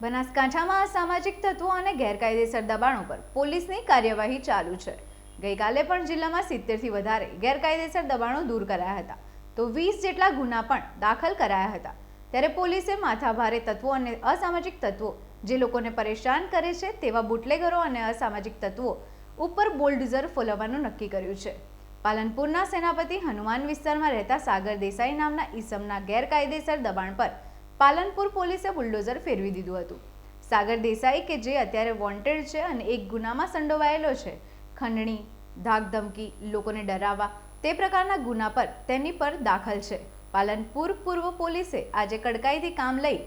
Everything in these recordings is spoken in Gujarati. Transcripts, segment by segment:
બનાસકાંઠામાં અસામાજિક તત્વો અને ગેરકાયદેસર દબાણો પર પોલીસની કાર્યવાહી ચાલુ છે. ગઈકાલે પણ જિલ્લામાં સિત્તેરથી વધારે ગેરકાયદેસર દબાણો દૂર કરાયા હતા. તો વીસ જેટલા ગુના પણ દાખલ કરાયા હતા. ત્યારે પોલીસે માથાભારે તત્વો અને અસામાજિક તત્વો જે લોકોને પરેશાન કરે છે તેવા બુટલેગરો અને અસામાજિક તત્વો ઉપર બોલ્ડઝર ફોલવવાનું નક્કી કર્યું છે. પાલનપુરના સેનાપતિ હનુમાન વિસ્તારમાં રહેતા સાગર દેસાઈ નામના ઈસમના ગેરકાયદેસર દબાણ પર પાલનપુર પોલીસે બુલડોઝર ફેરવી દીધું હતું. સાગર દેસાઈ કે જે અત્યારે વોન્ટેડ છે અને એક ગુનામાં સંડોવાયેલો છે, ખંડણી, ધાકધમકી, લોકોને ડરાવવા, તે પ્રકારના ગુના પર તેની પર દાખલ છે. પાલનપુર પૂર્વ પોલીસે આજે કડકાઈથી કામ લઈ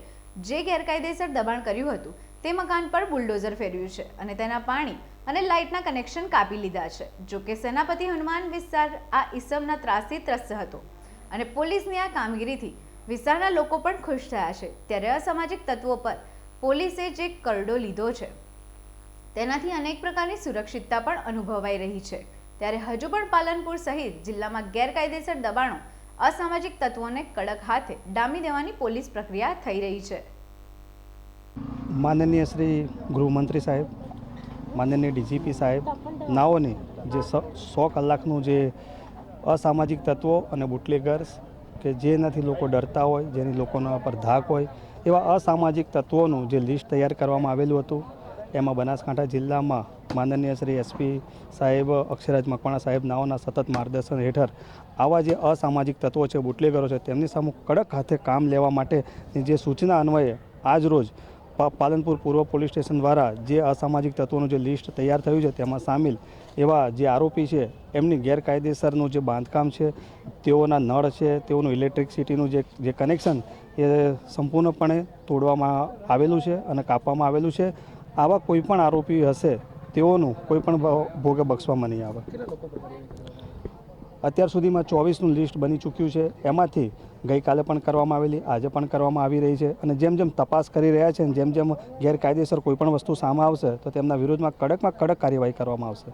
જે ગેરકાયદેસર દબાણ કર્યું હતું, તે મકાન પર બુલડોઝર ફેરવ્યું છે અને તેના પાણી અને લાઇટના કનેક્શન કાપી લીધા છે. જો કે સેનાપતિ હનુમાન વિસ્તાર આ ઈસમના ત્રાસથી ત્રસ્ત હતો અને પોલીસની આ કામગીરીથી વિસ્તારના લોકો પણ ખુશ થયા છે. ત્યારે અસામાજિક તત્વો પર પોલીસે જે કરડો લીધો છે, તેનાથી અનેક પ્રકારની સુરક્ષિતતા પણ અનુભવાઈ રહી છે. ત્યારે હજુ પણ પાલનપુર સહિત જિલ્લામાં ગેરકાયદેસર દબાણો અસામાજિક તત્વોને કડક હાથે ડામી દેવાની પોલીસ પ્રક્રિયા થઈ રહી છે. માનનીય શ્રી ગૃહમંત્રી સાહેબ, માનનીય ડીજીપી સાહેબ, નાઓને જે સો કલાકનું જે અસામાજિક તત્વો અને બુટલેગર્સ કે જેનાથી લોકો ડરતા હોય, જેની લોકોના પર ધાક હોય, એવા અસામાજિક તત્વોનું જે લિસ્ટ તૈયાર કરવામાં આવેલું હતું, એમાં બનાસકાંઠા જિલ્લામાં માનનીય શ્રી એસપી સાહેબ અક્ષરાજ મકવાણા સાહેબ નાઓના સતત માર્ગદર્શન હેઠળ આવા જે અસામાજિક તત્વો છે, બુટલેગરો છે, તેમની સામે કડક હાથે કામ લેવા માટેની જે સૂચના અન્વયે આજ રોજ પાલનપુર પૂર્વ પોલીસ સ્ટેશન દ્વારા જે અસામાજિક તત્વોનું જે લિસ્ટ તૈયાર થયું છે તેમાં સામેલ એવા જે આરોપી છે, એમની ગેરકાયદેસરનું જે બાંધકામ છે, તેઓના નળ છે, તેઓનું ઇલેક્ટ્રિસિટીનું જે જે કનેક્શન એ સંપૂર્ણપણે તોડવામાં આવેલું છે અને કાપવામાં આવેલું છે. આવા કોઈ પણ આરોપી હશે, તેઓનું કોઈ પણ ભોગે બક્ષવામાં નહીં આવે. અત્યાર સુધીમાં ચોવીસનું લિસ્ટ બની ચૂક્યું છે. એમાંથી ગઈકાલે પણ કરવામાં આવેલી, આજે પણ કરવામાં આવી રહી છે. અને જેમ જેમ તપાસ કરી રહ્યા છે અને જેમ જેમ ગેરકાયદેસર કોઈપણ વસ્તુ સામે આવશે, તો તેમના વિરુદ્ધમાં કડકમાં કડક કાર્યવાહી કરવામાં આવશે.